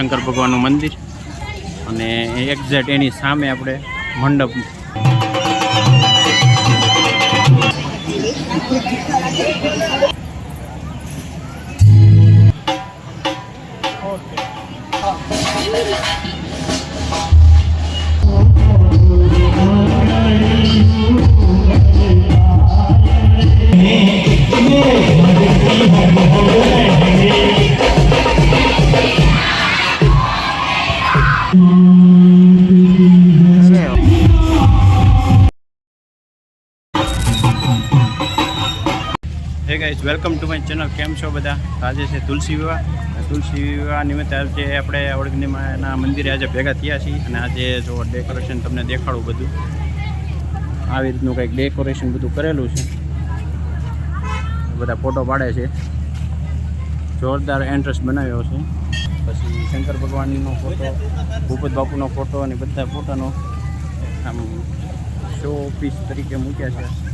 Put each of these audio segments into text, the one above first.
શંકર ભગવાનનું મંદિર. અને એક્ઝેક્ટ એની સામે આપણે મંડપ. Hey guys welcome to my channel કેમ છો બધા? આજે છે તુલસી વિવાહ. તુલસી વિવાહ નિમિત્તે આજે આપણે વડગનીના મંદિરે આજે ભેગા થયા છીએ અને આજે જો ડેકોરેશન તમને દેખાડું બધું, આવી રીતનું કંઈક ડેકોરેશન બધું કરેલું છે. બધા ફોટો પાડે છે. જોરદાર એન્ટ્રન્સ બનાવ્યો છે. પછી શંકર ભગવાનનો ફોટો ભૂપત બાપુનો ફોટો અને બધા ફોટાનો આમ શો પીસ તરીકે મૂક્યા છે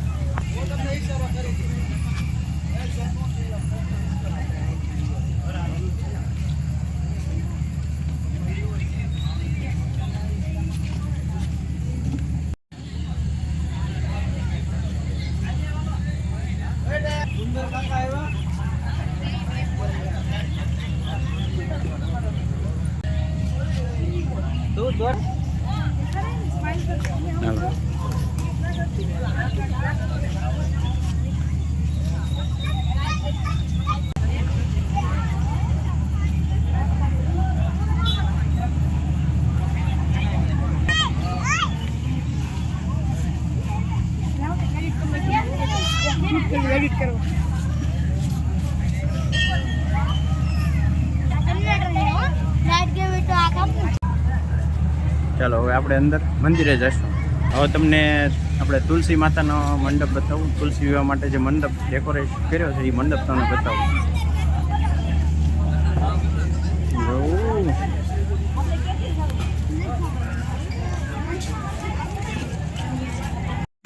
ચાલો એડિટ કરો લાઈટ ગઈ તો આ કામ ચાલો, હવે આપણે અંદર મંદિરે જઈશું. હવે તમને આપણે તુલસી માતાનો મંડપ બતાવું. તુલસી વિવાહ માટે જે મંડપ ડેકોરેટ કર્યો છે, એ મંડપ તમને બતાવું.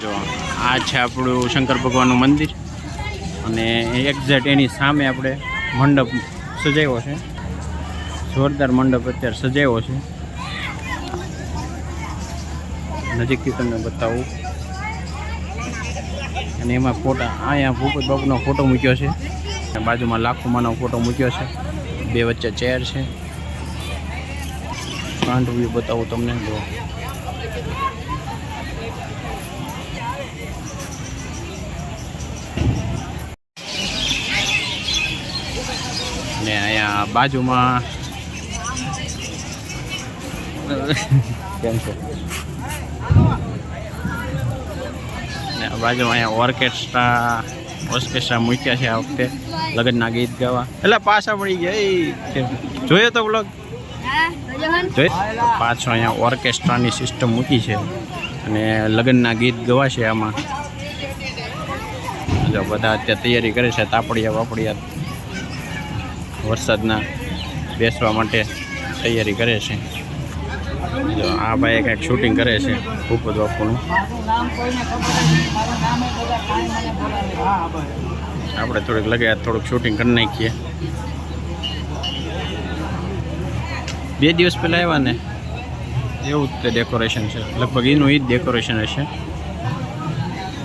જો, આ છે આપણું શંકર ભગવાનનું મંદિર. અને એક્ઝેક્ટ એની સામે આપણે મંડપ સજાવ્યો છે. જોરદાર મંડપ અત્યારે સજાવ્યો છે. નજીકથી તમને બતાવું. અને એમાં ફોટા અહીંયા ભૂપત બાપુનો ફોટો મૂક્યો છે. બાજુમાં લાખોમાંનો ફોટો મૂક્યો છે. બે વચ્ચે ચેર છે. ફ્રન્ટ વ્યૂ બતાવું તમને. જો. ને અહીંયા બાજુમાં કેમ છે? બાજુમાં અહીંયા ઓર્કેસ્ટ્રા ઓર્કેસ્ટ્રા મૂક્યા છે આ વખતે, લગ્નના ગીત ગાવા. એટલે પાછા મળી ગયા, એ? જોયો તો બ્લોગ પાછો અહીંયા ઓર્કેસ્ટ્રાની સિસ્ટમ મૂકી છે અને લગ્નના ગીત ગવાશે આમાં. જો બધા અત્યારે તૈયારી કરે છે, તાપડિયા વાપડિયા વરસાદના બેસવા માટે તૈયારી કરે છે. આ ભાઈ કંઈક શૂટિંગ કરે છે ખૂબ જ બાપુનું. આપણે થોડીક લગે થોડુંક શૂટિંગ કરી નાખીએ. બે દિવસ પહેલાં આવ્યા ને? એવું જ તે ડેકોરેશન છે. લગભગ એનું એ જ ડેકોરેશન હશે.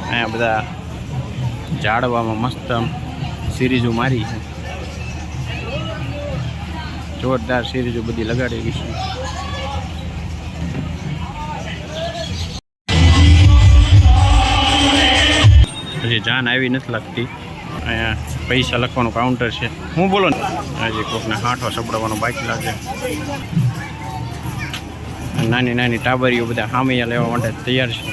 અહીંયા બધા ઝાડવામાં મસ્ત સિરીઝો મારી છે. જોરદાર સિરીઝો બધી લગાડેલી છે. હજી જાન આવી નથી લાગતી. અહીંયા પૈસા લખવાનું કાઉન્ટર છે. હું બોલો ને? હજી કોકને હાંઠો સપડાવવાનો બાઇક લાગે. નાની નાની ટાબરીઓ બધા હામૈયા લેવા માટે તૈયાર છે.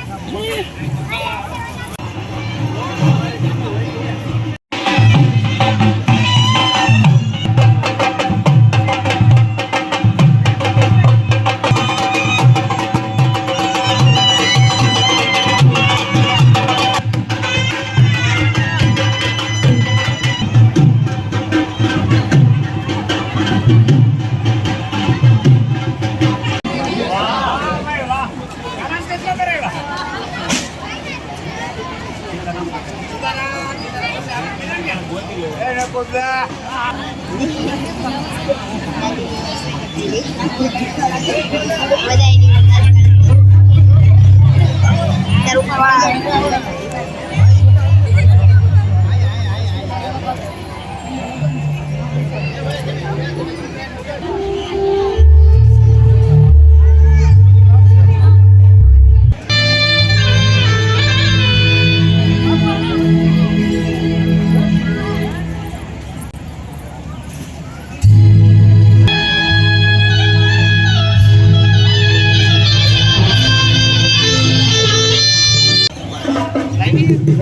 I think.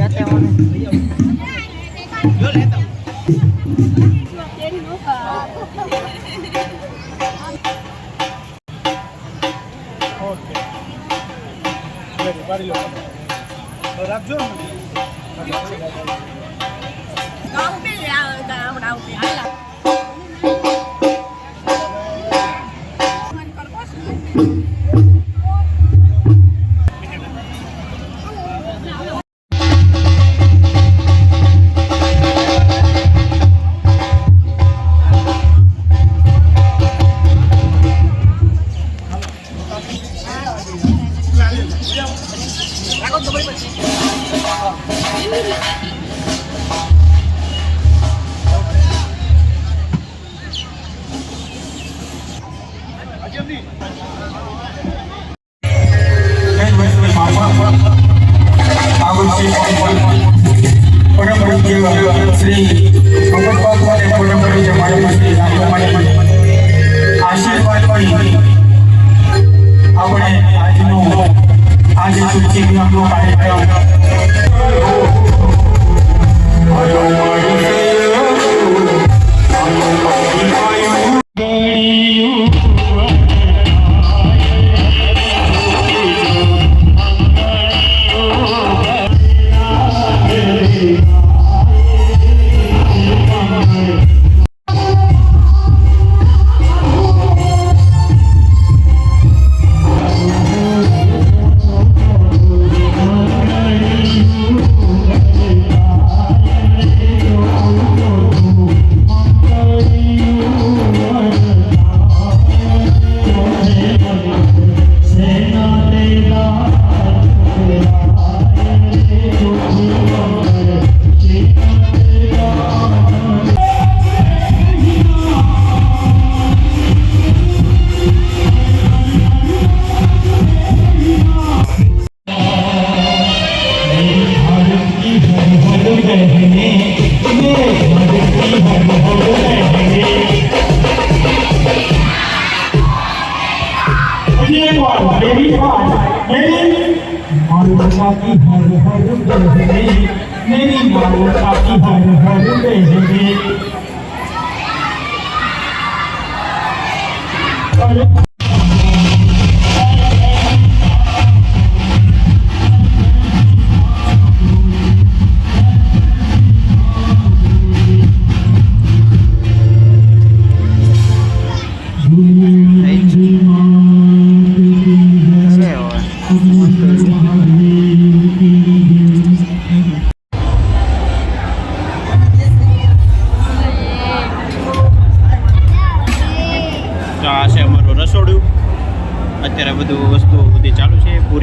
લેતા આવવાનું. 怎么一个机？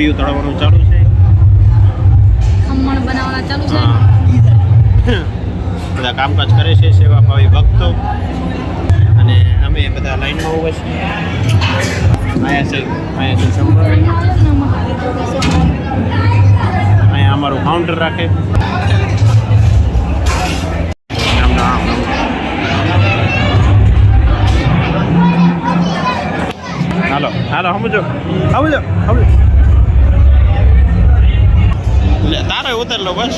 છે પૂરીઓ તળવાનું ચાલુ છે? ખમણ બનાવવાના ચાલુ છે? બધા કામકાજ કરે છે સેવા ભાવી ભક્તો. અને અમે બધા લાઈનમાં ઊભા છીએ. છે આયા છે સંભાળ. અહીંયા અમારું કાઉન્ટર રાખે. હાલો હાલો સમજો સમજો સમજો તારો ઉતરલો બસ.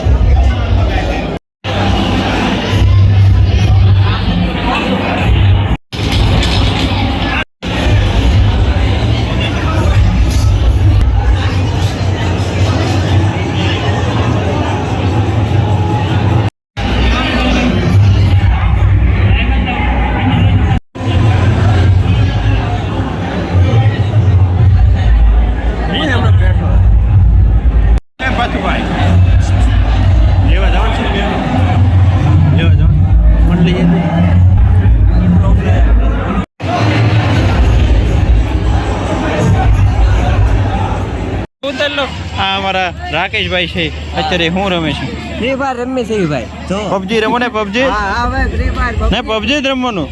આ અમારા રાકેશભાઈ છે. અત્યારે હું રમે છે. ફ્રી ફાયર રમે છે ભાઈ. પબજી રમો ને પબજી હા હા ફ્રી ફાયર નહીં પબજી જ રમવાનું?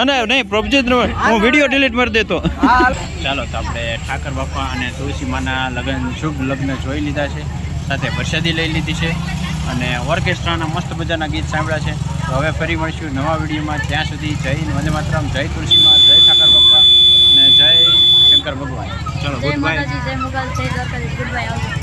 અને નહીં પબજી જ રમવાનું. હું વીડિયો ડિલીટ મારી દેતો. ચાલો તો આપણે ઠાકર બાપા અને તુલસી માના લગ્ન શુભ લગ્ન જોઈ લીધા છે. સાથે પ્રસાદી લઈ લીધી છે. અને ઓર્કેસ્ટ્રાના મસ્ત મજાના ગીત સાંભળ્યા છે. તો હવે ફરી મળીશું નવા વિડીયોમાં. ત્યાં સુધી જય વંદે માતરમ જય તુલસીમાં જય શંકર ભગવાન ચલો જય માતાજી જય મુગલ જય દ્વારકાધીશ ગુડ બાય.